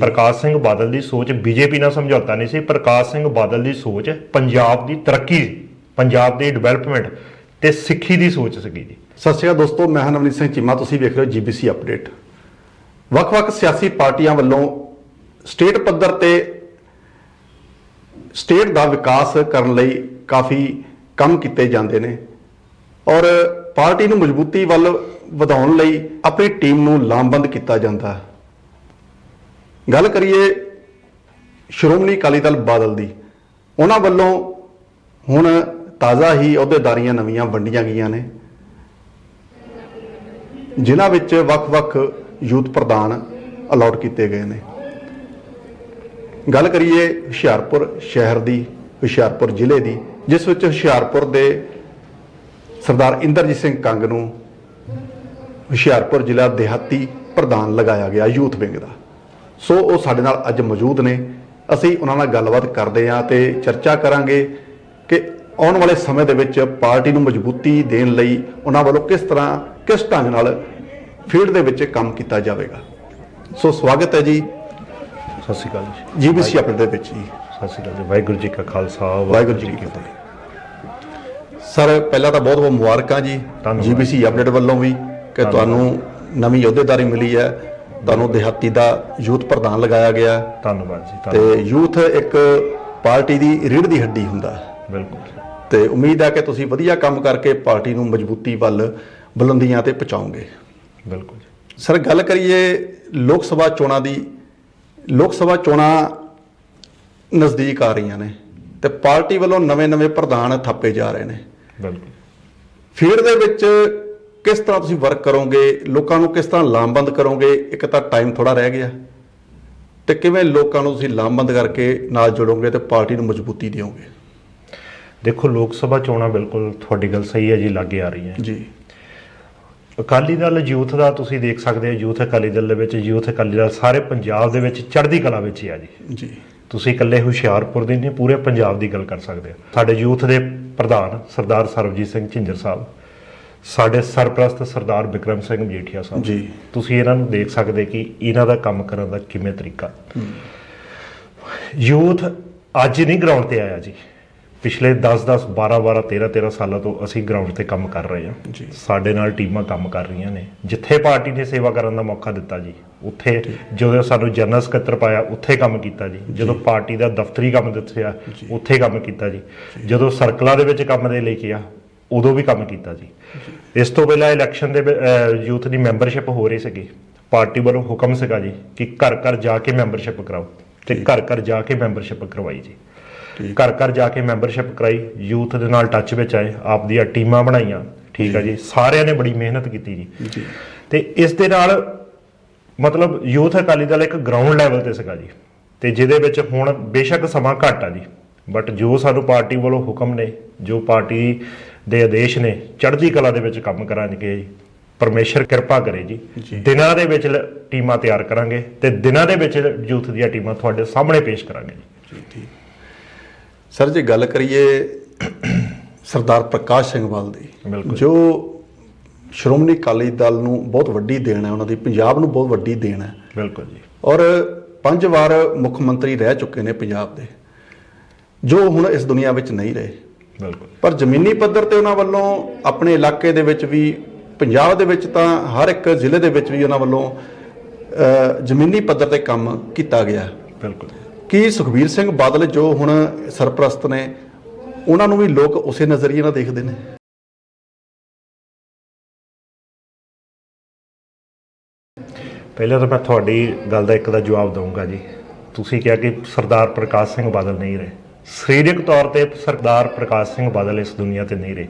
ਪ੍ਰਕਾਸ਼ ਸਿੰਘ ਬਾਦਲ ਦੀ ਸੋਚ ਬੀਜੇਪੀ ਨਾਲ ਸਮਝੌਤਾ ਨਹੀਂ ਸੀ। ਪ੍ਰਕਾਸ਼ ਸਿੰਘ ਬਾਦਲ ਦੀ ਸੋਚ ਪੰਜਾਬ ਦੀ ਤਰੱਕੀ ਪੰਜਾਬ ਦੀ ਡਿਵੈਲਪਮੈਂਟ ਤੇ ਸਿੱਖੀ ਦੀ ਸੋਚ ਸੀਗੀ ਜੀ। ਸਤਿ ਸ਼੍ਰੀ ਅਕਾਲ ਦੋਸਤੋ ਮੈਂ ਹਾਂ ਨਵਨੀਤ ਸਿੰਘ ਚੀਮਾ। ਤੁਸੀਂ ਵੇਖ ਰਹੇ ਹੋ ਜੀਬੀਸੀ ਅਪਡੇਟ ਵੱਖ-ਵੱਖ ਸਿਆਸੀ ਪਾਰਟੀਆਂ ਵੱਲੋਂ ਸਟੇਟ ਪੱਧਰ ਤੇ ਸਟੇਟ ਦਾ ਵਿਕਾਸ ਕਰਨ ਲਈ ਕਾਫੀ ਕੰਮ ਕੀਤੇ ਜਾਂਦੇ ਨੇ ਔਰ ਪਾਰਟੀ ਨੂੰ ਮਜ਼ਬੂਤੀ ਵੱਲ ਵਧਾਉਣ ਲਈ ਆਪਣੀ ਟੀਮ ਨੂੰ ਲਾਮਬੰਦ ਕੀਤਾ ਜਾਂਦਾ ਹੈ। ਗੱਲ ਕਰੀਏ ਸ਼੍ਰੋਮਣੀ ਅਕਾਲੀ ਦਲ ਬਾਦਲ ਦੀ, ਉਹਨਾਂ ਵੱਲੋਂ ਹੁਣ ਤਾਜ਼ਾ ਹੀ ਅਹੁਦੇਦਾਰੀਆਂ ਨਵੀਆਂ ਵੰਡੀਆਂ ਗਈਆਂ ਨੇ, ਜਿਨ੍ਹਾਂ ਵਿੱਚ ਵੱਖ-ਵੱਖ ਯੂਥ ਪ੍ਰਧਾਨ ਅਲਾਟ ਕੀਤੇ ਗਏ ਨੇ। ਗੱਲ ਕਰੀਏ ਹੁਸ਼ਿਆਰਪੁਰ ਸ਼ਹਿਰ ਦੀ, ਹੁਸ਼ਿਆਰਪੁਰ ਜ਼ਿਲ੍ਹੇ ਦੀ, ਜਿਸ ਵਿੱਚ ਹੁਸ਼ਿਆਰਪੁਰ ਦੇ ਸਰਦਾਰ ਇੰਦਰਜੀਤ ਸਿੰਘ ਕੰਗ ਨੂੰ ਹੁਸ਼ਿਆਰਪੁਰ ਜ਼ਿਲ੍ਹਾ ਦਿਹਾਤੀ ਪ੍ਰਧਾਨ ਲਗਾਇਆ ਗਿਆ ਯੂਥ ਵਿੰਗ ਦਾ। ਸੋ ਉਹ ਸਾਡੇ ਨਾਲ ਅੱਜ ਮੌਜੂਦ ਨੇ। ਅਸੀਂ ਉਹਨਾਂ ਨਾਲ ਗੱਲਬਾਤ ਕਰਦੇ ਹਾਂ ਤੇ ਚਰਚਾ ਕਰਾਂਗੇ ਕਿ ਆਉਣ ਵਾਲੇ ਸਮੇਂ ਦੇ ਵਿੱਚ ਪਾਰਟੀ ਨੂੰ ਮਜ਼ਬੂਤੀ ਦੇਣ ਲਈ ਉਹਨਾਂ ਵੱਲੋਂ ਕਿਸ ਤਰ੍ਹਾਂ ਕਿਸ ਢੰਗ ਨਾਲ ਫੀਲਡ ਦੇ ਵਿੱਚ ਕੰਮ ਕੀਤਾ ਜਾਵੇਗਾ। ਸੋ ਸਵਾਗਤ ਹੈ ਜੀ। ਸਤਿ ਸ਼੍ਰੀ ਅਕਾਲ ਜੀ। ਜੀਬੀਸੀ ਆਪਣੇ ਦੇ ਵਿੱਚ ਜੀ। ਸਤਿ ਸ਼੍ਰੀ ਅਕਾਲ ਜੀ। ਵਾਹਿਗੁਰੂ ਜੀ ਕਾ ਖਾਲਸਾ ਵਾਹਿਗੁਰੂ ਜੀ ਕੀ ਫਤਿਹ। ਸਰ ਪਹਿਲਾਂ ਤਾਂ ਬਹੁਤ ਬਹੁਤ ਮੁਬਾਰਕਾਂ ਜੀ। ਜੀਬੀਸੀ ਅਪਡੇਟ ਵੱਲੋਂ ਵੀ ਕਿ ਤੁਹਾਨੂੰ ਨਵੀਂ ਅਹੁਦੇਦਾਰੀ ਮਿਲੀ ਹੈ। ਤੁਹਾਨੂੰ ਦਿਹਾਤੀ ਦਾ ਯੂਥ ਪ੍ਰਧਾਨ ਲਗਾਇਆ ਗਿਆ। ਧੰਨਵਾਦ ਜੀ ਤੇ ਧੰਨਵਾਦ। ਯੂਥ ਇੱਕ ਪਾਰਟੀ ਦੀ ਰੀੜ ਦੀ ਹੱਡੀ ਹੁੰਦਾ। ਹੈ ਬਿਲਕੁਲ ਤੇ ਉਮੀਦ ਹੈ ਕਿ ਤੁਸੀਂ ਵਧੀਆ ਕੰਮ ਕਰਕੇ ਪਾਰਟੀ ਨੂੰ ਮਜ਼ਬੂਤੀ ਵੱਲ ਬੁਲੰਦੀਆਂ ਤੇ ਪਹੁੰਚਾਓਗੇ। ਬਿਲਕੁਲ ਜੀ। ਸਰ ਗੱਲ ਕਰੀਏ ਲੋਕ ਸਭਾ ਚੋਣਾਂ ਦੀ। ਲੋਕ ਸਭਾ ਚੋਣਾਂ ਨਜ਼ਦੀਕ ਆ ਰਹੀਆਂ ਨੇ ਤੇ ਪਾਰਟੀ ਵੱਲੋਂ ਨਵੇਂ-ਨਵੇਂ ਪ੍ਰਧਾਨ ਥਾਪੇ ਜਾ ਰਹੇ ਨੇ। ਬਿਲਕੁਲ। ਫੀਲਡ ਦੇ ਵਿੱਚ ਕਿਸ ਤਰ੍ਹਾਂ ਤੁਸੀਂ ਵਰਕ ਕਰੋਗੇ? ਲੋਕਾਂ ਨੂੰ ਕਿਸ ਤਰ੍ਹਾਂ ਲਾਮਬੰਦ ਕਰੋਗੇ? ਇੱਕ ਤਾਂ ਟਾਈਮ ਥੋੜਾ ਰਹਿ ਗਿਆ। ਤੇ ਕਿਵੇਂ ਲੋਕਾਂ ਨੂੰ ਤੁਸੀਂ ਲਾਮਬੰਦ ਕਰਕੇ ਨਾਲ ਜੋੜੋਗੇ ਤੇ ਪਾਰਟੀ ਨੂੰ ਮਜ਼ਬੂਤੀ ਦਿਓਗੇ? ਦੇਖੋ ਲੋਕ ਸਭਾ ਚੋਣਾਂ ਬਿਲਕੁਲ ਤੁਹਾਡੀ ਗੱਲ ਸਹੀ ਹੈ ਜੀ ਲਾਗੇ ਆ ਰਹੀਆਂ। ਜੀ। ਅਕਾਲੀ ਦਲ ਯੂਥ ਦਾ ਤੁਸੀਂ ਦੇਖ ਸਕਦੇ ਹੋ ਯੂਥ ਅਕਾਲੀ ਦਲ ਦੇ ਵਿੱਚ ਯੂਥ ਅਕਾਲੀ ਦਲ ਸਾਰੇ ਪੰਜਾਬ ਦੇ ਵਿੱਚ ਚੜ੍ਹਦੀ ਕਲਾ ਵਿੱਚ ਹੀ ਆ ਜੀ। ਜੀ। ਤੁਸੀਂ ਇਕੱਲੇ ਹੁਸ਼ਿਆਰਪੁਰ ਦੀ ਨਹੀਂ ਪੂਰੇ ਪੰਜਾਬ ਦੀ ਗੱਲ ਕਰ ਸਕਦੇ ਹੋ। ਸਾਡੇ ਯੂਥ ਦੇ ਪ੍ਰਧਾਨ ਸਰਦਾਰ ਸਰਬਜੀਤ ਸਿੰਘ ਝਿੰਜਰ ਸਾਹਿਬ ਸਾਡੇ ਸਰਪ੍ਰਸਤ ਸਰਦਾਰ ਵਿਕਰਮ ਸਿੰਘ ਮਜੀਠੀਆ ਸਾਹਿਬ ਜੀ। ਤੁਸੀਂ ਇਹਨਾਂ ਨੂੰ ਦੇਖ ਸਕਦੇ ਕਿ ਇਹਨਾਂ ਦਾ ਕੰਮ ਕਰਨ ਦਾ ਕਿਵੇਂ ਤਰੀਕਾ। ਯੂਥ ਅੱਜ ਨਹੀਂ ਗਰਾਊਂਡ ਤੇ ਆਇਆ ਜੀ। ਪਿਛਲੇ 10 10 12 12 13 13 ਸਾਲਾਂ ਤੋਂ ਅਸੀਂ ਗਰਾਊਂਡ ਤੇ ਕੰਮ ਕਰ ਰਹੇ ਹਾਂ। ਸਾਡੇ ਨਾਲ ਟੀਮਾਂ ਕੰਮ ਕਰ ਰਹੀਆਂ ਨੇ। ਜਿੱਥੇ ਪਾਰਟੀ ਨੇ ਸੇਵਾ ਕਰਨ ਦਾ ਮੌਕਾ ਦਿੱਤਾ ਜੀ ਉੱਥੇ ਜਦੋਂ ਸਾਨੂੰ ਜਨਰਲ ਸਕੱਤਰ ਪਾਇਆ ਉੱਥੇ ਕੰਮ ਕੀਤਾ ਜੀ। ਜਦੋਂ ਪਾਰਟੀ ਦਾ ਦਫ਼ਤਰੀ ਕੰਮ ਦਿੱਤਾ ਉੱਥੇ ਕੰਮ ਕੀਤਾ ਜੀ। ਜਦੋਂ ਸਰਕਲਾਂ ਦੇ ਵਿੱਚ ਕੰਮ ਦੇ ਲਈ ਗਿਆ ਉਦੋਂ ਵੀ ਕੰਮ ਕੀਤਾ ਜੀ ਇਸ ਤੋਂ ਪਹਿਲਾਂ ਇਲੈਕਸ਼ਨ ਦੇ ਯੂਥ ਦੀ ਮੈਂਬਰਸ਼ਿਪ ਹੋ ਰਹੀ ਸੀਗੀ। ਪਾਰਟੀ ਵੱਲੋਂ ਹੁਕਮ ਸੀਗਾ ਜੀ ਕਿ ਘਰ ਘਰ ਜਾ ਕੇ ਮੈਂਬਰਸ਼ਿਪ ਕਰਾਓ ਤੇ ਘਰ ਘਰ ਜਾ ਕੇ ਮੈਂਬਰਸ਼ਿਪ ਕਰਵਾਈ ਜੀ। ਘਰ ਘਰ ਜਾ ਕੇ ਮੈਂਬਰਸ਼ਿਪ ਕਰਾਈ ਯੂਥ ਦੇ ਨਾਲ ਟੱਚ ਵਿੱਚ ਆਏ ਆਪ ਦੀਆਂ ਟੀਮਾਂ ਬਣਾਈਆਂ ਠੀਕ ਆ ਜੀ। ਸਾਰਿਆਂ ਨੇ ਬੜੀ ਮਿਹਨਤ ਕੀਤੀ ਜੀ। ਜੀ। ਤੇ ਇਸ ਦੇ ਨਾਲ ਮਤਲਬ ਯੂਥ ਅਕਾਲੀ ਦਲ ਇੱਕ ਗਰਾਊਂਡ ਲੈਵਲ ਤੇ ਸੀਗਾ ਜੀ। ਤੇ ਜਿਹਦੇ ਵਿੱਚ ਹੁਣ ਬੇਸ਼ੱਕ ਸਮਾਂ ਘੱਟ ਆ ਜੀ। ਬਟ ਜੋ ਸਾਨੂੰ ਪਾਰਟੀ ਵੱਲੋਂ ਹੁਕਮ ਨੇ ਜੋ ਪਾਰਟੀ ਦੇ ਆਦੇਸ਼ ਨੇ ਚੜ੍ਹਦੀ ਕਲਾ ਦੇ ਵਿੱਚ ਕੰਮ ਕਰਾਂਗੇ ਜੀ ਪਰਮੇਸ਼ਰ ਕਿਰਪਾ ਕਰੇ ਜੀ। ਦਿਨਾਂ ਦੇ ਵਿੱਚ ਟੀਮਾਂ ਤਿਆਰ ਕਰਾਂਗੇ ਤੇ ਦਿਨਾਂ ਦੇ ਵਿੱਚ ਯੂਥ ਦੀਆਂ ਟੀਮਾਂ ਤੁਹਾਡੇ ਸਾਹਮਣੇ ਪੇਸ਼ ਕਰਾਂਗੇ ਜੀ। ਠੀਕ ਸਰ ਜੇ ਗੱਲ ਕਰੀਏ ਸਰਦਾਰ ਪ੍ਰਕਾਸ਼ ਸਿੰਘ ਬਾਲ ਦੀ। ਜੋ ਸ਼੍ਰੋਮਣੀ ਅਕਾਲੀ ਦਲ ਨੂੰ ਬਹੁਤ ਵੱਡੀ ਦੇਣ ਹੈ ਉਹਨਾਂ ਦੀ ਪੰਜਾਬ ਨੂੰ ਬਹੁਤ ਵੱਡੀ ਦੇਣ ਹੈ। ਬਿਲਕੁਲ ਜੀ। ਔਰ ਪੰਜ ਵਾਰ ਮੁੱਖ ਮੰਤਰੀ ਰਹਿ ਚੁੱਕੇ ਨੇ ਪੰਜਾਬ ਦੇ ਜੋ ਹੁਣ ਇਸ ਦੁਨੀਆ ਵਿੱਚ ਨਹੀਂ ਰਹੇ। ਬਿਲਕੁਲ। ਪਰ ਜ਼ਮੀਨੀ ਪੱਧਰ ਤੇ ਉਹਨਾਂ ਵੱਲੋਂ ਆਪਣੇ ਇਲਾਕੇ ਦੇ ਵਿੱਚ ਵੀ ਪੰਜਾਬ ਦੇ ਵਿੱਚ ਤਾਂ ਹਰ ਇੱਕ ਜ਼ਿਲ੍ਹੇ ਦੇ ਵਿੱਚ ਵੀ ਉਹਨਾਂ ਵੱਲੋਂ ਜ਼ਮੀਨੀ ਪੱਧਰ ਤੇ ਕੰਮ ਕੀਤਾ ਗਿਆ। ਬਿਲਕੁਲ। ਕੀ ਸੁਖਬੀਰ ਸਿੰਘ ਬਾਦਲ ਜੋ ਹੁਣ ਸਰਪ੍ਰਸਤ ਨੇ ਉਹਨਾਂ ਨੂੰ ਵੀ ਲੋਕ ਉਸੇ ਨਜ਼ਰੀਏ ਨਾਲ ਦੇਖਦੇ ਨੇ? ਪਹਿਲਾਂ ਤਾਂ ਮੈਂ ਤੁਹਾਡੀ ਗੱਲ ਦਾ ਇੱਕ ਦਾ ਜਵਾਬ ਦਊਂਗਾ ਜੀ। ਤੁਸੀਂ ਕਿਹਾ ਕਿ ਸਰਦਾਰ ਪ੍ਰਕਾਸ਼ ਸਿੰਘ ਬਾਦਲ ਨਹੀਂ ਰਹੇ। ਸਰੀਰਕ ਤੌਰ ਤੇ ਸਰਦਾਰ ਪ੍ਰਕਾਸ਼ ਸਿੰਘ ਬਾਦਲ ਇਸ ਦੁਨੀਆ ਤੇ ਨਹੀਂ ਰਹੇ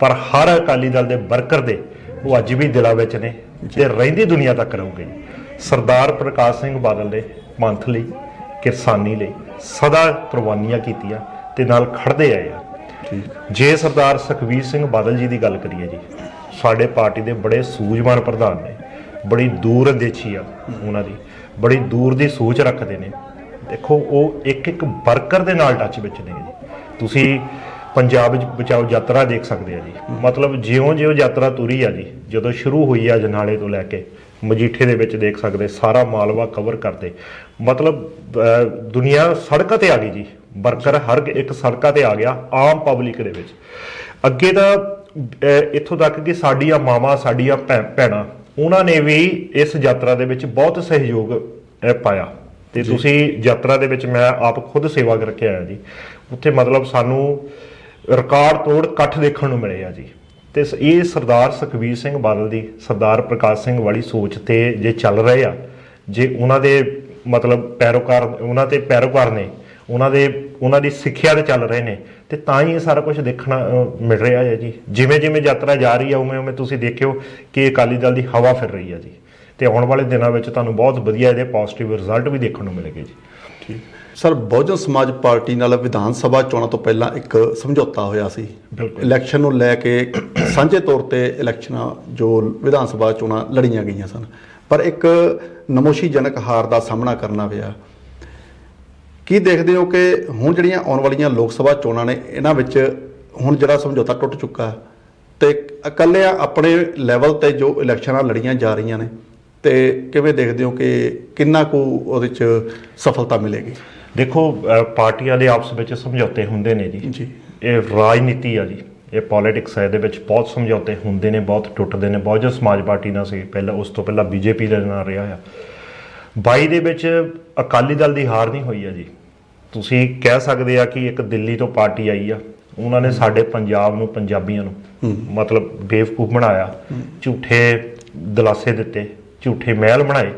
ਪਰ ਹਰ ਅਕਾਲੀ ਦਲ ਦੇ ਵਰਕਰ ਦੇ ਉਹ ਅੱਜ ਵੀ ਦਿਲਾਂ ਵਿੱਚ ਨੇ ਤੇ ਰਹਿੰਦੀ ਦੁਨੀਆ ਤੱਕ ਰਹੂਗੇ। ਸਰਦਾਰ ਪ੍ਰਕਾਸ਼ ਸਿੰਘ ਬਾਦਲ ਨੇ ਪੰਥ ਲਈ ਕਿਰਸਾਨੀ ਲਈ ਸਦਾ ਕੁਰਬਾਨੀਆਂ ਕੀਤੀਆਂ ਤੇ ਨਾਲ ਖੜਦੇ ਆਏ ਆ। ਜੇ ਸਰਦਾਰ ਸੁਖਬੀਰ ਸਿੰਘ ਬਾਦਲ ਜੀ ਦੀ ਗੱਲ ਕਰੀਏ ਜੀ ਸਾਡੇ ਪਾਰਟੀ ਦੇ ਬੜੇ ਸੂਝਵਾਨ ਪ੍ਰਧਾਨ ਨੇ ਬੜੀ ਦੂਰ ਅੰਦੇਸ਼ੀ ਆ ਉਹਨਾਂ ਦੀ ਬੜੀ ਦੂਰ ਦੀ ਸੋਚ ਰੱਖਦੇ ਨੇ। ਦੇਖੋ, ਉਹ ਇੱਕ ਇੱਕ ਵਰਕਰ ਦੇ ਨਾਲ ਟੱਚ ਵਿੱਚ ਨੇ ਜੀ। ਤੁਸੀਂ ਪੰਜਾਬ ਵਿੱਚ ਬਚਾਓ ਯਾਤਰਾ ਦੇਖ ਸਕਦੇ ਆ ਜੀ। ਮਤਲਬ ਜਿਉਂ-ਜਿਉਂ ਯਾਤਰਾ ਤੁਰੀ ਆ ਜੀ, ਜਦੋਂ ਸ਼ੁਰੂ ਹੋਈ ਆ ਜਨਾਲੇ ਤੋਂ ਲੈ ਕੇ, ਮਜੀਠੇ ਦੇ ਵਿੱਚ ਦੇਖ ਸਕਦੇ, ਸਾਰਾ ਮਾਲਵਾ ਕਵਰ ਕਰਦੇ। ਮਤਲਬ ਦੁਨੀਆ ਸੜਕਾਂ ਤੇ ਆ ਗਈ ਜੀ। ਵਰਕਰ ਹਰ ਇੱਕ ਸੜਕਾਂ ਤੇ ਆ ਗਿਆ, ਆਮ ਪਬਲਿਕ ਦੇ ਵਿੱਚ। ਅੱਗੇ ਤਾਂ ਇੱਥੋਂ ਤੱਕ ਕਿ ਸਾਡੀਆਂ ਮਾਵਾਂ, ਸਾਡੀਆਂ ਭੈ- ਭੈਣਾਂ, ਉਹਨਾਂ ਨੇ ਵੀ ਇਸ ਯਾਤਰਾ ਦੇ ਵਿੱਚ ਬਹੁਤ ਸਹਿਯੋਗ ਪਾਇਆ। ਤੇ ਤੁਸੀਂ ਯਾਤਰਾ ਦੇ ਵਿੱਚ ਮੈਂ ਆਪ ਖੁਦ ਸੇਵਾ ਕਰਕੇ ਆਇਆ ਜੀ। ਉੱਥੇ ਮਤਲਬ ਸਾਨੂੰ ਰਿਕਾਰਡ ਤੋੜ ਇਕੱਠ ਦੇਖਣ ਨੂੰ ਮਿਲੇ ਆ ਜੀ। ਤੇ ਇਹ ਸਰਦਾਰ ਸੁਖਬੀਰ ਸਿੰਘ ਬਾਦਲ ਦੀ ਸਰਦਾਰ ਪ੍ਰਕਾਸ਼ ਸਿੰਘ ਵਾਲੀ ਸੋਚ ਤੇ ਜੇ ਚੱਲ ਰਹੇ ਆ ਜੇ ਉਹਨਾਂ ਦੇ ਮਤਲਬ ਪੈਰੋਕਾਰ ਉਹਨਾਂ ਤੇ ਪੈਰੋਕਾਰ ਨੇ ਉਹਨਾਂ ਦੇ ਉਹਨਾਂ ਦੀ ਸਿੱਖਿਆ ਤੇ ਚੱਲ ਰਹੇ ਨੇ ਤੇ ਤਾਂ ਹੀ ਇਹ ਸਾਰਾ ਕੁਝ ਦੇਖਣਾ ਮਿਲ ਰਿਹਾ ਹੈ ਜੀ। ਜਿਵੇਂ ਜਿਵੇਂ ਯਾਤਰਾ ਜਾ ਰਹੀ ਹੈ ਉਵੇਂ ਉਵੇਂ ਤੁਸੀਂ ਦੇਖਿਓ ਕਿ ਅਕਾਲੀ ਦਲ ਦੀ ਹਵਾ ਫਿਰ ਰਹੀ ਹੈ ਜੀ। ਤੇ ਆਉਣ ਵਾਲੇ ਦਿਨਾਂ ਵਿੱਚ ਤੁਹਾਨੂੰ ਬਹੁਤ ਵਧੀਆ ਇਹਦੇ ਪੋਜ਼ਿਟਿਵ ਰਿਜ਼ਲਟ ਵੀ ਦੇਖਣ ਨੂੰ ਮਿਲੇਗੇ ਜੀ। ਠੀਕ। ਸਰ ਬਹੁਜਨ ਸਮਾਜ ਪਾਰਟੀ ਨਾਲ ਵਿਧਾਨ ਸਭਾ ਚੋਣਾਂ ਤੋਂ ਪਹਿਲਾਂ ਇੱਕ ਸਮਝੌਤਾ ਹੋਇਆ ਸੀ। ਇਲੈਕਸ਼ਨ ਨੂੰ ਲੈ ਕੇ ਸਾਂਝੇ ਤੌਰ ਤੇ ਇਲੈਕਸ਼ਨਾਂ ਜੋ ਵਿਧਾਨ ਸਭਾ ਚੋਣਾਂ ਲੜੀਆਂ ਗਈਆਂ ਸਨ। ਪਰ ਇੱਕ ਨਮੋਸ਼ੀਜਨਕ ਹਾਰ ਦਾ ਸਾਹਮਣਾ ਕਰਨਾ ਪਿਆ। ਕੀ ਦੇਖਦੇ ਹੋ ਕਿ ਹੁਣ ਜਿਹੜੀਆਂ ਆਉਣ ਵਾਲੀਆਂ ਲੋਕ ਸਭਾ ਚੋਣਾਂ ਨੇ ਇਹਨਾਂ ਵਿੱਚ ਹੁਣ ਜਿਹੜਾ ਸਮਝੌਤਾ ਟੁੱਟ ਚੁੱਕਾ ਤੇ ਇਕੱਲਿਆਂ ਆਪਣੇ ਲੈਵਲ ਤੇ ਜੋ ਇਲੈਕਸ਼ਨਾਂ ਲੜੀਆਂ ਜਾ ਰਹੀਆਂ ਨੇ ਤੇ ਕਿਵੇਂ ਦੇਖਦੇ ਹੋ ਕਿ ਕਿੰਨਾ ਕੁ ਉਹਦੇ ਚ ਸਫਲਤਾ ਮਿਲੇਗੀ? ਦੇਖੋ ਪਾਰਟੀਆਂ ਦੇ ਆਪਸ ਵਿੱਚ ਸਮਝੌਤੇ ਹੁੰਦੇ ਨੇ ਜੀ। ਜੀ। ਇਹ ਰਾਜਨੀਤੀ ਆ ਜੀ। ਇਹ ਪੋਲਿਟਿਕਸ ਹੈ ਇਹਦੇ ਵਿੱਚ ਬਹੁਤ ਸਮਝੌਤੇ ਹੁੰਦੇ ਨੇ ਬਹੁਤ ਟੁੱਟਦੇ ਨੇ। ਬਹੁਜਨ ਸਮਾਜ ਪਾਰਟੀ ਨਾਲ ਸੀ ਪਹਿਲਾਂ ਉਸ ਤੋਂ ਪਹਿਲਾਂ ਬੀਜੇਪੀ ਦੇ ਨਾਲ ਰਿਹਾ ਆ। 22 ਦੇ ਵਿੱਚ ਅਕਾਲੀ ਦਲ ਦੀ ਹਾਰ ਨਹੀਂ ਹੋਈ ਆ ਜੀ। ਤੁਸੀਂ ਕਹਿ ਸਕਦੇ ਆ ਕਿ ਇੱਕ ਦਿੱਲੀ ਤੋਂ ਪਾਰਟੀ ਆਈ ਆ। ਉਹਨਾਂ ਨੇ ਸਾਡੇ ਪੰਜਾਬ ਨੂੰ ਪੰਜਾਬੀਆਂ ਨੂੰ ਮਤਲਬ ਬੇਵਕੂਫ ਬਣਾਇਆ। ਝੂਠੇ ਦਿਲਾਸੇ ਦਿੱਤੇ। ਝੂਠੇ ਮਹਿਲ ਬਣਾਏ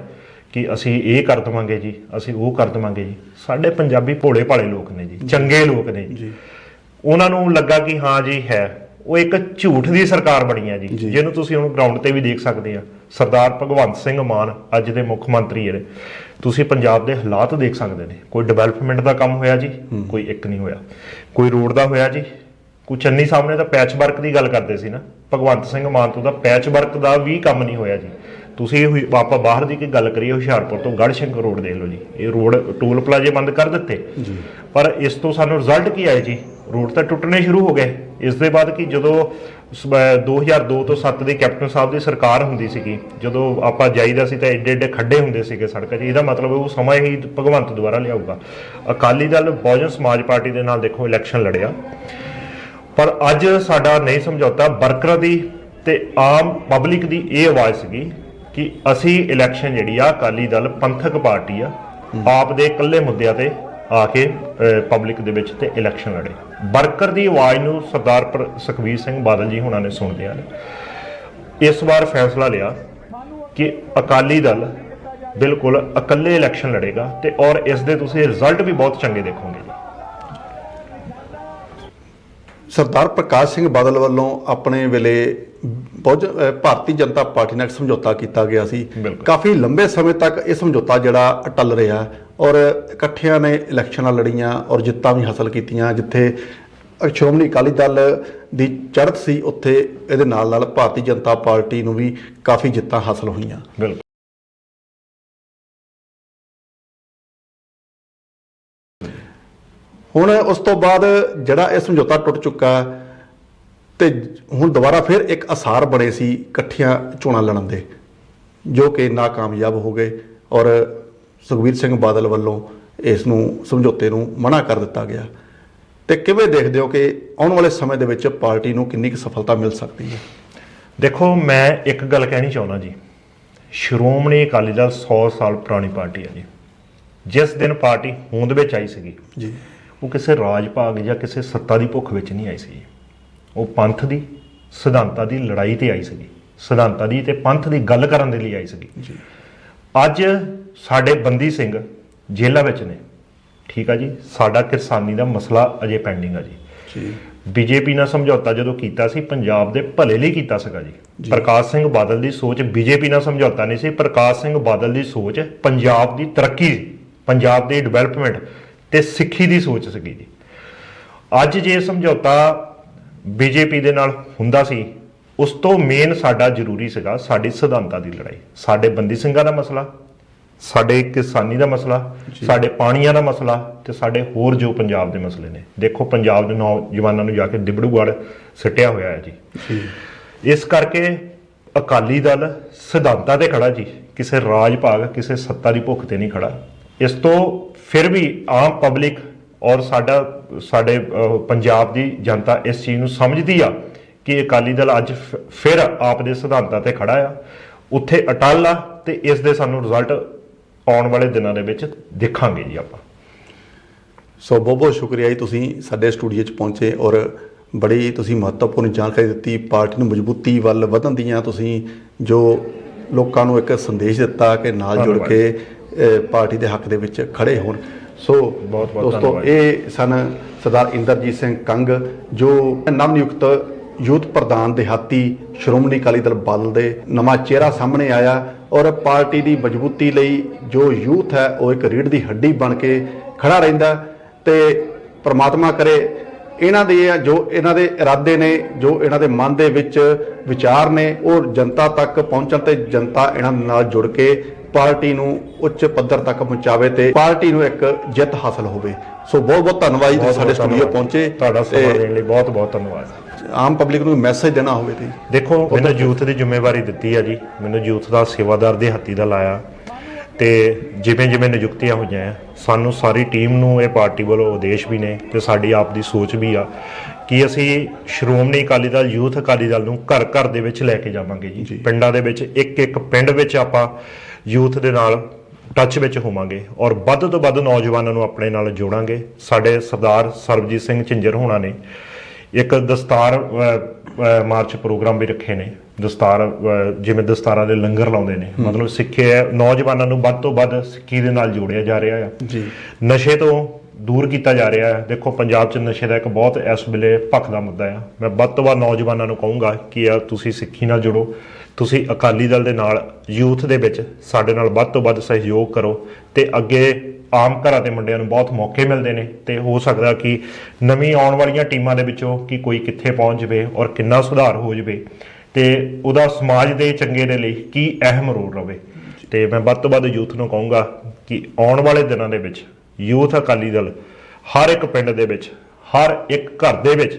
ਕਿ ਅਸੀਂ ਇਹ ਕਰ ਦਵਾਂਗੇ ਜੀ ਅਸੀਂ ਉਹ ਕਰ ਦਵਾਂਗੇ ਜੀ। ਸਾਡੇ ਪੰਜਾਬੀ ਭੋਲੇ ਭਾਲੇ ਲੋਕ ਨੇ ਜੀ ਚੰਗੇ ਲੋਕ ਨੇ ਜੀ। ਉਹਨਾਂ ਨੂੰ ਲੱਗਾ ਕਿ ਹਾਂ ਜੀ ਹੈ ਉਹ ਇੱਕ ਝੂਠ ਦੀ ਸਰਕਾਰ ਬਣੀ ਹੈ ਜੀ। ਜਿਹਨੂੰ ਤੁਸੀਂ ਹੁਣ ਗਰਾਊਂਡ ਤੇ ਵੀ ਦੇਖ ਸਕਦੇ ਆ। ਸਰਦਾਰ ਭਗਵੰਤ ਸਿੰਘ ਮਾਨ ਅੱਜ ਦੇ ਮੁੱਖ ਮੰਤਰੀ ਨੇ ਤੁਸੀਂ ਪੰਜਾਬ ਦੇ ਹਾਲਾਤ ਦੇਖ ਸਕਦੇ ਨੇ। ਕੋਈ ਡਿਵੈਲਪਮੈਂਟ ਦਾ ਕੰਮ ਹੋਇਆ ਜੀ ਕੋਈ ਇੱਕ ਨਹੀਂ ਹੋਇਆ। ਕੋਈ ਰੋਡ ਦਾ ਹੋਇਆ ਜੀ। ਕੋਈ ਚੰਨੀ ਸਾਹਮਣੇ ਤਾਂ ਪੈਚ ਵਰਕ ਦੀ ਗੱਲ ਕਰਦੇ ਸੀ ਨਾ। ਭਗਵੰਤ ਸਿੰਘ ਮਾਨ ਤੋਂ ਤਾਂ ਪੈਚ ਵਰਕ ਦਾ ਵੀ ਕੰਮ ਨਹੀਂ ਹੋਇਆ ਜੀ। ਤੁਸੀਂ ਹੋਈ- ਆਪਾਂ ਬਾਹਰ ਦੀ ਕੀ ਗੱਲ ਕਰੀਏ ਹੁਸ਼ਿਆਰਪੁਰ ਤੋਂ ਗੜ੍ਹਸ਼ੰਕਰ ਰੋਡ ਦੇਖ ਲਓ ਜੀ। ਇਹ ਰੋਡ ਟੂਲ ਪਲਾਜ਼ੇ ਬੰਦ ਕਰ ਦਿੱਤੇ। ਜੀ। ਪਰ ਇਸ ਤੋਂ ਸਾਨੂੰ ਰਿਜ਼ਲਟ ਕੀ ਆਏ ਜੀ? ਰੋਡ ਤਾਂ ਟੁੱਟਣੇ ਸ਼ੁਰੂ ਹੋ ਗਏ। ਇਸ ਦੇ ਬਾਅਦ ਕਿ ਜਦੋਂ ਸ- ਅਹ 2002 ਤੋਂ 7 ਦੀ ਕੈਪਟਨ ਸਾਹਿਬ ਦੀ ਸਰਕਾਰ ਹੁੰਦੀ ਸੀਗੀ ਜਦੋਂ ਆਪਾਂ ਜਾਈਦਾ ਸੀ ਤਾਂ ਏਡੇ ਏਡੇ ਖੱਡੇ ਹੁੰਦੇ ਸੀਗੇ ਸੜਕਾਂ 'ਚ। ਇਹਦਾ ਮਤਲਬ ਉਹ ਸਮਾਂ ਹੀ ਭਗਵੰਤ ਦੁਆਰਾ ਲਿਆਊਗਾ। ਅਕਾਲੀ ਦਲ ਬਹੁਜਨ ਸਮਾਜ ਪਾਰਟੀ ਦੇ ਨਾਲ ਦੇਖੋ ਇਲੈਕਸ਼ਨ ਲੜਿਆ। ਪਰ ਅੱਜ ਸਾਡਾ ਨਹੀਂ ਸਮਝੌਤਾ ਵਰਕਰਾਂ ਦੀ ਤੇ ਆਮ ਪਬਲਿਕ ਦੀ ਇਹ ਆਵਾਜ਼ ਸੀਗੀ ਕਿ ਅਸੀਂ ਇਲੈਕਸ਼ਨ ਜਿਹੜੀ ਆ, ਅਕਾਲੀ ਦਲ ਪੰਥਕ ਪਾਰਟੀ ਆ, ਆਪ ਦੇ ਇਕੱਲੇ ਮੁੱਦਿਆਂ ਤੇ ਆ ਕੇ ਪਬਲਿਕ ਦੇ ਵਿੱਚ ਤੇ ਇਲੈਕਸ਼ਨ ਲੜੇ। ਵਰਕਰ ਦੀ ਆਵਾਜ਼ ਨੂੰ ਸਰਦਾਰ ਪਰ- ਸੁਖਬੀਰ ਸਿੰਘ ਬਾਦਲ ਜੀ ਹੁਣਾਂ ਨੇ ਸੁਣ ਲਿਆ ਇਸ ਵਾਰ ਫੈਸਲਾ ਲਿਆ ਕਿ ਅਕਾਲੀ ਦਲ ਬਿਲਕੁਲ ਇਕੱਲੇ ਇਲੈਕਸ਼ਨ ਲੜੇਗਾ ਤੇ ਔਰ ਇਸ ਦੇ ਤੁਸੀਂ ਰਿਜ਼ਲਟ ਵੀ ਬਹੁਤ ਚੰਗੇ ਦੇਖੋਗੇ ਸਰਦਾਰ ਪ੍ਰਕਾਸ਼ ਸਿੰਘ ਬਾਦਲ ਵੱਲੋਂ ਆਪਣੇ ਵੇਲੇ ਅਹ ਭਾਰਤੀ ਜਨਤਾ ਪਾਰਟੀ ਨਾਲ ਇੱਕ ਸਮਝੌਤਾ ਕੀਤਾ ਗਿਆ ਸੀ। ਬਿਲਕੁਲ। ਕਾਫੀ ਲੰਬੇ ਸਮੇਂ ਤੱਕ ਇਹ ਸਮਝੌਤਾ ਜਿਹੜਾ ਟੱਲ ਰਿਹਾ ਔਰ ਇਕੱਠਿਆਂ ਨੇ ਇਲੈਕਸ਼ਨਾਂ ਲੜੀਆਂ ਔਰ ਜਿੱਤਾਂ ਵੀ ਹਾਸਲ ਕੀਤੀਆਂ ਜਿੱਥੇ ਸ਼੍ਰੋਮਣੀ ਅਕਾਲੀ ਦਲ ਦੀ ਚੜ੍ਹਤ ਸੀ ਉੱਥੇ ਇਹਦੇ ਨਾਲ ਨਾਲ ਭਾਰਤੀ ਜਨਤਾ ਪਾਰਟੀ ਨੂੰ ਵੀ ਕਾਫੀ ਜਿੱਤਾਂ ਹਾਸਲ ਹੋਈਆਂ। ਹੁਣ ਉਸ ਤੋਂ ਬਾਅਦ ਜਿਹੜਾ ਇਹ ਸਮਝੌਤਾ ਟੁੱਟ ਚੁੱਕਾ ਤੇ ਹੁਣ ਦੁਬਾਰਾ ਫਿਰ ਇੱਕ ਅਸਾਰ ਬਣੇ ਸੀ ਇਕੱਠੀਆਂ ਚੋਣਾਂ ਲੜਨ ਦੇ ਜੋ ਕਿ ਨਾਕਾਮਯਾਬ ਹੋ ਗਏ ਔਰ ਸੁਖਬੀਰ ਸਿੰਘ ਬਾਦਲ ਵੱਲੋਂ ਇਸ ਨੂੰ ਸਮਝੌਤੇ ਨੂੰ ਮਨਾ ਕਰ ਦਿੱਤਾ ਗਿਆ। ਤੇ ਕਿਵੇਂ ਦੇਖਦੇ ਹੋ ਕਿ ਆਉਣ ਵਾਲੇ ਸਮੇਂ ਦੇ ਵਿੱਚ ਪਾਰਟੀ ਨੂੰ ਕਿੰਨੀ ਕੁ ਸਫਲਤਾ ਮਿਲ ਸਕਦੀ ਹੈ? ਦੇਖੋ ਮੈਂ ਇੱਕ ਗੱਲ ਕਹਿਣੀ ਚਾਹੁੰਦਾ ਜੀ। ਸ਼੍ਰੋਮਣੀ ਅਕਾਲੀ ਦਲ 100 ਸਾਲ ਪੁਰਾਣੀ ਪਾਰਟੀ ਹੈ ਜੀ। ਜਿਸ ਦਿਨ ਪਾਰਟੀ ਹੋਂਦ ਵਿੱਚ ਆਈ ਸੀਗੀ ਜੀ। ਉਹ ਕਿਸੇ ਰਾਜ ਭਾਗ ਜਾਂ ਕਿਸੇ ਸੱਤਾ ਦੀ ਭੁੱਖ ਵਿੱਚ ਨਹੀਂ ਆਈ ਸੀ ਉਹ ਪੰਥ ਦੀ ਸਿਧਾਂਤਾਂ ਦੀ ਲੜਾਈ ਤੇ ਆਈ ਸੀਗੀ। ਸਿਧਾਂਤਾਂ ਦੀ ਤੇ ਪੰਥ ਦੀ ਗੱਲ ਕਰਨ ਦੇ ਲਈ ਆਈ ਸੀਗੀ। ਜੀ। ਅੱਜ ਸਾਡੇ ਬੰਦੀ ਸਿੰਘ ਜੇਲ੍ਹਾਂ ਵਿੱਚ ਨੇ। ਠੀਕ ਆ ਜੀ? ਸਾਡਾ ਕਿਸਾਨੀ ਦਾ ਮਸਲਾ ਅਜੇ ਪੈਂਡਿੰਗ ਆ ਜੀ। ਜੀ। ਬੀਜੇਪੀ ਨਾਲ ਸਮਝੌਤਾ ਜਦੋਂ ਕੀਤਾ ਸੀ ਪੰਜਾਬ ਦੇ ਭਲੇ ਲਈ ਕੀਤਾ ਸੀਗਾ ਜੀ। ਜੀ। ਪ੍ਰਕਾਸ਼ ਸਿੰਘ ਬਾਦਲ ਦੀ ਸੋਚ ਬੀਜੇਪੀ ਨਾਲ ਸਮਝੌਤਾ ਨਹੀਂ ਸੀ। ਪ੍ਰਕਾਸ਼ ਸਿੰਘ ਬਾਦਲ ਦੀ ਸੋਚ ਪੰਜਾਬ ਦੀ ਤਰੱਕੀ ਪੰਜਾਬ ਦੀ ਡਿਵੈਲਪਮੈਂਟ ਤੇ ਸਿੱਖੀ ਦੀ ਸੋਚ ਸੀਗੀ ਜੀ। ਅੱਜ ਜੇ ਸਮਝੌਤਾ ਬੀਜੇਪੀ ਦੇ ਨਾਲ ਹੁੰਦਾ ਸੀ ਉਸ ਤੋਂ ਮੇਨ ਸਾਡਾ ਜ਼ਰੂਰੀ ਸੀਗਾ ਸਾਡੀ ਸਿਧਾਂਤਾਂ ਦੀ ਲੜਾਈ। ਸਾਡੇ ਬੰਦੀ ਸਿੰਘਾਂ ਦਾ ਮਸਲਾ ਸਾਡੇ ਕਿਸਾਨੀ ਦਾ ਮਸਲਾ ਸਾਡੇ ਪਾਣੀਆਂ ਦਾ ਮਸਲਾ ਤੇ ਸਾਡੇ ਹੋਰ ਜੋ ਪੰਜਾਬ ਦੇ ਮਸਲੇ ਨੇ। ਦੇਖੋ ਪੰਜਾਬ ਦੇ ਨੌਜਵਾਨਾਂ ਨੂੰ ਜਾ ਕੇ ਦਿਬੜੂਗੜ ਸਿੱਟਿਆ ਹੋਇਆ ਹੈ ਜੀ। ਇਸ ਕਰਕੇ ਅਕਾਲੀ ਦਲ ਸਿਧਾਂਤਾਂ ਤੇ ਖੜਾ ਜੀ। ਕਿਸੇ ਰਾਜ ਭਾਗ ਕਿਸੇ ਸੱਤਾ ਦੀ ਭੁੱਖ ਤੇ ਨਹੀਂ ਖੜਾ। ਇਸ ਤੋਂ ਫਿਰ ਵੀ ਆਮ ਪਬਲਿਕ ਔਰ ਸਾਡਾ ਸਾਡੇ ਪੰਜਾਬ ਦੀ ਜਨਤਾ ਇਸ ਚੀਜ਼ ਨੂੰ ਸਮਝਦੀ ਆ ਕਿ ਅਕਾਲੀ ਦਲ ਅੱਜ ਫਿਰ ਆਪ ਦੇ ਸਿਧਾਂਤਾਂ ਤੇ ਖੜਾ ਆ। ਉੱਥੇ ਅਟਲ ਆ ਤੇ ਇਸ ਦੇ ਸਾਨੂੰ ਰਿਜ਼ਲਟ ਆਉਣ ਵਾਲੇ ਦਿਨਾਂ ਦੇ ਵਿੱਚ ਦੇਖਾਂਗੇ ਜੀ ਆਪਾਂ। ਸੋ ਬਹੁਤ ਬਹੁਤ ਸ਼ੁਕਰੀਆ ਜੀ ਤੁਸੀਂ ਸਾਡੇ ਸਟੂਡੀਓ 'ਚ ਪਹੁੰਚੇ ਔਰ ਬੜੀ ਤੁਸੀਂ ਮਹੱਤਵਪੂਰਨ ਜਾਣਕਾਰੀ ਦਿੱਤੀ। ਪਾਰਟੀ ਨੂੰ ਮਜ਼ਬੂਤੀ ਵੱਲ ਵਧਣ ਦੀਆਂ ਤੁਸੀਂ ਜੋ ਲੋਕਾਂ ਨੂੰ ਇੱਕ ਸੰਦੇਸ਼ ਦਿੱਤਾ ਕਿ ਨਾਲ ਜੁੜ। ਕੇ ਪਾਰਟੀ ਦੇ ਹੱਕ ਦੇ ਵਿੱਚ ਖੜੇ ਹੋਣ ਸੋ ਬਹੁਤ ਬਹੁਤ ਦੋਸਤੋ। ਇਹ ਸਨ ਸਰਦਾਰ ਇੰਦਰਜੀਤ ਸਿੰਘ ਕੰਗ ਜੋ ਨਵ ਨਿਯੁਕਤ ਯੂਥ ਪ੍ਰਧਾਨ ਦਿਹਾਤੀ ਸ਼੍ਰੋਮਣੀ ਅਕਾਲੀ ਦਲ ਬਾਦਲ ਦੇ ਨਵਾਂ ਚਿਹਰਾ ਸਾਹਮਣੇ ਆਇਆ ਔਰ ਪਾਰਟੀ ਦੀ ਮਜ਼ਬੂਤੀ ਲਈ ਜੋ ਯੂਥ ਹੈ ਉਹ ਇੱਕ ਰੀੜ ਦੀ ਹੱਡੀ ਬਣ ਕੇ ਖੜਾ ਰਹਿੰਦਾ ਤੇ ਪ੍ਰਮਾਤਮਾ ਕਰੇ ਇਹਨਾਂ ਦੇ ਜੋ ਇਹਨਾਂ ਦੇ ਇਰਾਦੇ ਨੇ ਜੋ ਇਹਨਾਂ ਦੇ ਮਨ ਦੇ ਵਿੱਚ ਵਿਚਾਰ ਨੇ ਉਹ ਜਨਤਾ ਤੱਕ ਪਹੁੰਚਣ ਤੇ ਜਨਤਾ ਇਹਨਾਂ ਨਾਲ ਜੁੜ ਕੇ ਪਾਰਟੀ ਨੂੰ ਉੱਚ ਪੱਧਰ ਤੱਕ ਪਹੁੰਚਾਵੇ ਤੇ ਪਾਰਟੀ ਨੂੰ ਇੱਕ ਜਿੱਤ ਹਾਸਲ ਹੋਵੇ। ਸੋ ਬਹੁਤ ਬਹੁਤ ਧੰਨਵਾਦ ਜੀ ਤੁਸੀਂ ਸਾਡੇ ਸਟੂਡੀਓ। ਪਹੁੰਚੇ ਤੁਹਾਡਾ ਸਮਾਂ ਦੇਣ ਲਈ ਬਹੁਤ ਬਹੁਤ ਧੰਨਵਾਦ। ਆਮ ਪਬਲਿਕ ਨੂੰ ਮੈਸੇਜ ਦੇਣਾ ਹੋਵੇ ਤੇ। ਦੇਖੋ ਮੈਨੂੰ ਯੂਥ ਦੀ ਜ਼ਿੰਮੇਵਾਰੀ ਦਿੱਤੀ ਆ ਜੀ। ਮੈਨੂੰ ਯੂਥ ਦਾ ਸੇਵਾਦਾਰ ਦੇ ਹੱਤੀ ਦਾ ਲਾਇਆ। ਤੇ ਜਿਵੇਂ ਜਿਵੇਂ ਨਿਯੁਕਤੀਆਂ ਹੋਈਆਂ ਸਾਨੂੰ ਸਾਰੀ ਟੀਮ ਨੂੰ ਇਹ ਪਾਰਟੀ ਵੱਲੋਂ ਉਦੇਸ਼ ਵੀ ਨੇ ਤੇ ਸਾਡੀ ਆਪ ਦੀ ਸੋਚ ਵੀ ਆ। ਕਿ ਅਸੀਂ ਸ਼੍ਰੋਮਣੀ ਅਕਾਲੀ ਦਲ ਯੂਥ ਅਕਾਲੀ ਦਲ ਨੂੰ ਘਰ ਘਰ ਦੇ ਵਿੱਚ ਲੈ ਕੇ ਜਾਵਾਂਗੇ ਜੀ। ਪਿੰਡਾਂ ਦੇ ਵਿੱਚ ਇੱਕ ਇੱਕ ਪਿੰਡ ਵਿੱਚ ਆਪਾਂ ਯੂਥ ਦੇ ਨਾਲ ਟੱਚ ਵਿੱਚ ਹੋਵਾਂਗੇ ਔਰ ਵੱਧ ਤੋਂ ਵੱਧ ਨੌਜਵਾਨਾਂ ਨੂੰ ਆਪਣੇ ਨਾਲ ਜੋੜਾਂਗੇ। ਸਾਡੇ ਸਰਦਾਰ ਸਰਬਜੀਤ ਸਿੰਘ ਝਿੰਜਰ ਹੋਣਾ ਨੇ ਇੱਕ ਦਸਤਾਰ ਮਾਰਚ ਪ੍ਰੋਗਰਾਮ ਵੀ ਰੱਖੇ ਨੇ। ਦਸਤਾਰ ਜਿਵੇਂ ਦਸਤਾਰਾਂ ਦੇ ਲੰਗਰ ਲਾਉਂਦੇ ਨੇ। ਮਤਲਬ ਸਿੱਖਿਆ ਨੌਜਵਾਨਾਂ ਨੂੰ ਵੱਧ ਤੋਂ ਵੱਧ ਸਿੱਖੀ ਦੇ ਨਾਲ ਜੋੜਿਆ ਜਾ ਰਿਹਾ ਆ। ਜੀ। ਨਸ਼ੇ ਤੋਂ ਦੂਰ ਕੀਤਾ ਜਾ ਰਿਹਾ ਹੈ ਦੇਖੋ ਪੰਜਾਬ 'ਚ ਨਸ਼ੇ ਦਾ ਇੱਕ ਬਹੁਤ ਇਸ ਵੇਲੇ ਭਖਦਾ ਮੁੱਦਾ ਆ। ਮੈਂ ਵੱਧ ਤੋਂ ਵੱਧ ਨੌਜਵਾਨਾਂ ਨੂੰ ਕਹੂੰਗਾ ਕਿ ਆ ਤੁਸੀਂ ਸਿੱਖੀ ਨਾਲ ਜੁੜੋ। ਤੁਸੀਂ ਅਕਾਲੀ ਦਲ ਦੇ ਨਾਲ ਯੂਥ ਦੇ ਵਿੱਚ ਸਾਡੇ ਨਾਲ ਵੱਧ ਤੋਂ ਵੱਧ ਸਹਿਯੋਗ ਕਰੋ। ਤੇ ਅੱਗੇ ਆਮ ਘਰਾਂ ਦੇ ਮੁੰਡਿਆਂ ਨੂੰ ਬਹੁਤ ਮੌਕੇ ਮਿਲਦੇ ਨੇ। ਤੇ ਹੋ ਸਕਦਾ ਕਿ ਨਵੀਂ ਆਉਣ ਵਾਲੀਆਂ ਟੀਮਾਂ ਦੇ ਵਿੱਚੋਂ ਕਿ ਕੋਈ ਕਿੱਥੇ ਪਹੁੰਚ ਜਵੇ ਔਰ ਕਿੰਨਾ ਸੁਧਾਰ ਹੋ ਜਵੇ। ਤੇ ਉਹਦਾ ਸਮਾਜ ਦੇ ਚੰਗੇ ਦੇ ਲਈ ਕੀ ਅਹਿਮ ਰੋਲ ਰਵੇ। ਤੇ ਮੈਂ ਵੱਧ ਤੋਂ ਵੱਧ ਯੂਥ ਨੂੰ ਕਹੂੰਗਾ ਕਿ ਆਉਣ ਵਾਲੇ ਦਿਨਾਂ ਦੇ ਵਿੱਚ ਯੂਥ ਅਕਾਲੀ ਦਲ ਹਰ ਇੱਕ ਪਿੰਡ ਦੇ ਵਿੱਚ, ਹਰ ਇੱਕ ਘਰ ਦੇ ਵਿੱਚ,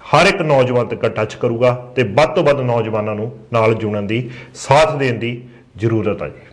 ਹਰ ਇੱਕ ਨੌਜਵਾਨ ਤੱਕ ਟੱਚ ਕਰੂਗਾ ਤੇ ਵੱਧ ਤੋਂ ਵੱਧ ਨੌਜਵਾਨਾਂ ਨੂੰ ਨਾਲ ਜੁੜਨ ਦੀ, ਸਾਥ ਦੇਣ ਦੀ ਜ਼ਰੂਰਤ ਹੈ ਜੀ।